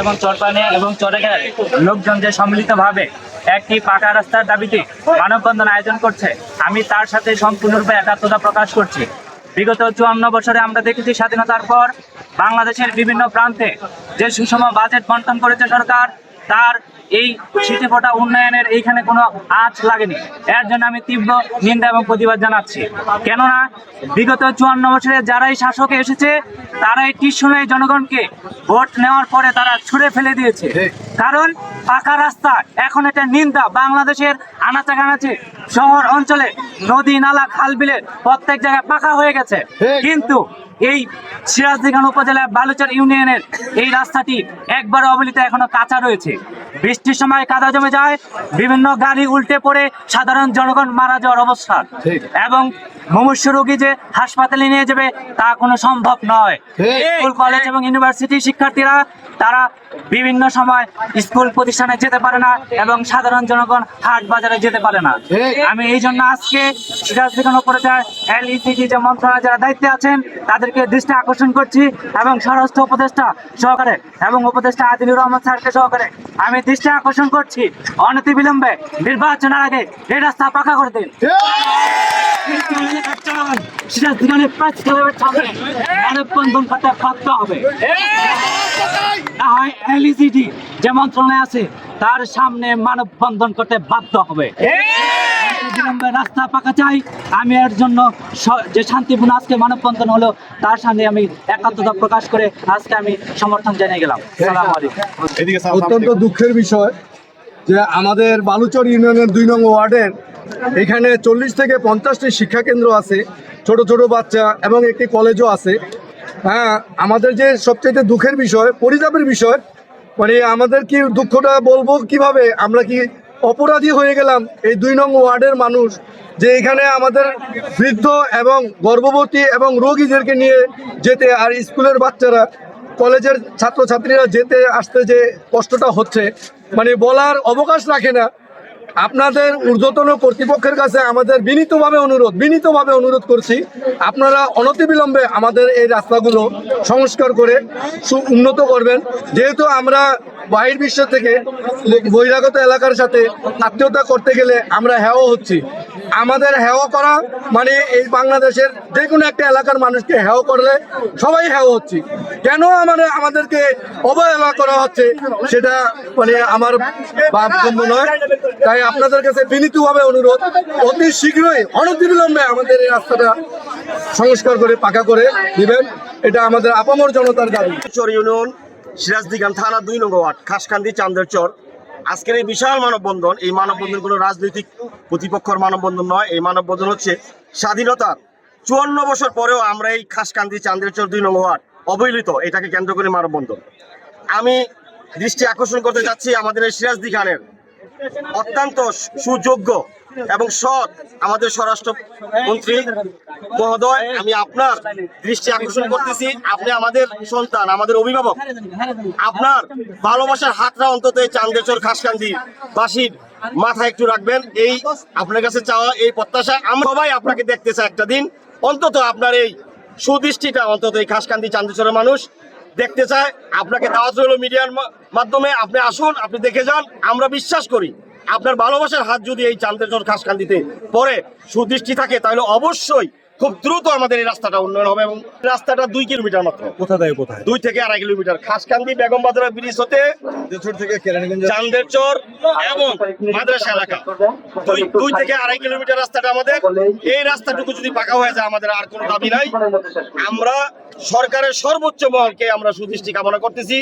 এবং চরপানে এবং চরেঘাট লোকজন যে সম্মিলিতভাবে একটি পাকা রাস্তার দাবিতে মানববন্ধন আয়োজন করছে, আমি তার সাথে সম্পূর্ণরূপে একাত্মতা প্রকাশ করছি। বিগত চুয়ান্ন বছরে আমরা দেখেছি স্বাধীনতার পর বাংলাদেশের বিভিন্ন প্রান্তে যে সুষম বাজেট বন্টন করেছে সরকার তার এই ছিটে ফোটা উন্নয়নের এইখানে কোনো আঁচ লাগেনি। এর জন্য আমি তীব্র নিন্দা এবং প্রতিবাদ জানাচ্ছি। কেননা, বিগত চুয়ান্ন বছরে যারাই শাসকে এসেছে, তারাই টিসময়ে জনগণকে ভোট নেওয়ার পরে তারা ছুড়ে ফেলে দিয়েছে। কারণ পাকা রাস্তা এখন এটা নিন্দা বাংলাদেশের আনাচে কানাচে শহর অঞ্চলে। নদী নালা খাল বিলে প্রত্যেক জায়গায় পাকা হয়ে গেছে। কিন্তু এই সিরাজদিখান উপজেলার বালুচর ইউনিয়নের এই রাস্তাটি একবার অবলিত এখনও কাঁচা রয়েছে। বৃষ্টির সময় কাদা জমে যায় বিভিন্ন গাড়ি উল্টে পড়ে সাধারণ জনগণ মারা যাওয়ার অবস্থা। এবং মুমূর্ষ রোগী যে হাসপাতালে নিয়ে যাবে তা কোনো সম্ভব নয়। স্কুল কলেজ এবং ইউনিভার্সিটি শিক্ষার্থীরা তারা বিভিন্ন সময় স্কুল প্রতিষ্ঠানে যেতে পারে না এবং সাধারণ জনগণ হাট বাজারে যেতে পারে না। আমি এই জন্য আজকে সিরাজদিখান এলইসিটি যে মন্ত্রণালয় যারা দায়িত্বে আছেন তাদেরকে দৃষ্টি আকর্ষণ করছি এবং স্বরাষ্ট্র উপদেষ্টা সহকারে এবং উপদেষ্টা আদিলুর রহমান স্যারকে সহকারে আমি দৃষ্টি আকর্ষণ করছি। অনতি বিলম্বে নির্বাচনের আগে এই রাস্তা পাকা করে দিন। সিরাজদিখানের পাঁচ কিলোমিটার সামনে মানববন্ধন করতে বাধ্য হবে না হয় এলইসিডি যে মন্ত্রণালয় আছে তার সামনে মানববন্ধন করতে বাধ্য হবে বিলম্বে রাস্তা পাকা চাই আমি এর জন্য যে শান্তিপূর্ণ আজকে মানববন্ধন হলো তার সামনে আমি একাত্মতা প্রকাশ করে আজকে আমি সমর্থন জানিয়ে গেলাম অত্যন্ত দুঃখের বিষয় যে আমাদের বালুচর ইউনিয়নের দুই নং ওয়ার্ডের এখানে চল্লিশ থেকে পঞ্চাশটি শিক্ষা কেন্দ্র আছে, ছোট ছোট বাচ্চা এবং একটি কলেজও আছে। হ্যাঁ আমাদের যে সবচেয়ে দুঃখের বিষয়, পরিতাপের বিষয় মানে আমাদের কি দুঃখটা বলব কীভাবে? আমরা কি অপরাধী হয়ে গেলাম? এই দুই নং ওয়ার্ডের মানুষ যে এখানে আমাদের বৃদ্ধ এবং গর্ভবতী এবং রোগীদেরকে নিয়ে যেতে আর স্কুলের বাচ্চারা, কলেজের ছাত্রছাত্রীরা যেতে আসতে যে কষ্টটা হচ্ছে মানে বলার অবকাশ রাখে না। আপনাদের ঊর্ধ্বতন কর্তৃপক্ষের কাছে আমাদের বিনীতভাবে অনুরোধ বিনীতভাবে অনুরোধ করছি, আপনারা অনতিবিলম্বে আমাদের এই রাস্তাগুলো সংস্কার করে সু- উন্নত করবেন। যেহেতু আমরা বাহির বিশ্ব থেকে বহিরাগত এলাকার সাথে আত্মীয়তা করতে গেলে আমরা হ্যাও হচ্ছি। আমাদের হেও করা মানে এই বাংলাদেশের যে কোনো একটা এলাকার মানুষকে হেও করলে সবাই হেও হচ্ছি। কেন আমাদের, আমাদেরকে অবহেলা করা হচ্ছে সেটা মানে আমার ভাবগম্য নয়। তাই আপনাদের কাছে বিনীতভাবে অনুরোধ, অতি শীঘ্রই, অনতিবিলম্বে আমাদের এই রাস্তাটা সংস্কার করে, পাকা করে দিবেন। এটা আমাদের আপামর জনতার দাবি। চর ইউনিয়ন সিরাজদিগান থানা দুই নম্বর ওয়ার্ড, খাসকান্দি চান্দের চর। আজকের এই বিশাল মানববন্ধন, এই মানববন্ধন কোনো রাজনৈতিক প্রতিপক্ষর মানববন্ধন নয়, এই মানববন্ধন হচ্ছে স্বাধীনতার চুয়ান্ন বছর পরেও আমরা এই খাসকান্দি চান্দের চর দুই নম্বর অবহেলিত, এটাকে কেন্দ্র করে মানববন্ধন। আমি দৃষ্টি আকর্ষণ করতে চাচ্ছি আমাদের এই সিরাজদি খানের অত্যন্ত সুযোগ্য এবং সৎ আমাদের স্বরাষ্ট্র মন্ত্রী মহোদয়, আমি আপনার দৃষ্টি আকর্ষণ করতেছি। আপনি আমাদের সন্তান, আমাদের অভিভাবক। আপনার ভালোবাসার হাতটা অন্তত এই চান্দেচর খাসকান্দি বাসীর মাথায় একটু রাখবেন। এই আপনার কাছে চাওয়া, এই প্রত্যাশা। আমরা সবাই আপনাকে দেখতে চাই একটা দিন। অন্তত আপনার এই সুদৃষ্টিটা অন্তত এই খাসকান্দি চান্দেশ্বরের মানুষ দেখতে চায়, আপনাকে দাওয়াত রইল মিডিয়ার মাধ্যমে, আপনি আসুন, আপনি দেখে যান, আমরা বিশ্বাস করি। আপনার ভালোবাসার হাত যদি এই চান্দের জন্য খাসকান্দিতে পরে সুদৃষ্টি থাকে, তাহলে অবশ্যই খুব দ্রুত আমাদের এই রাস্তাটা উন্নয়ন হবে এবং রাস্তাটা দুই কিলোমিটার মাত্র। কোথা থেকে কোথায়? দুই থেকে আড়াই কিলোমিটার। খাসকান্দি বেগম বাজার ব্রিজ হতে থেকে চান্দের চর এবং মাদ্রাসা এলাকা। দুই দুই থেকে আড়াই কিলোমিটার রাস্তাটা আমাদের। এই রাস্তাটুকু যদি পাকা হয়ে যায় আমাদের আর কোনো দাবি নাই। আমরা সরকারের সর্বোচ্চ মহলকে আমরা সুদৃষ্টি কামনা করতেছি।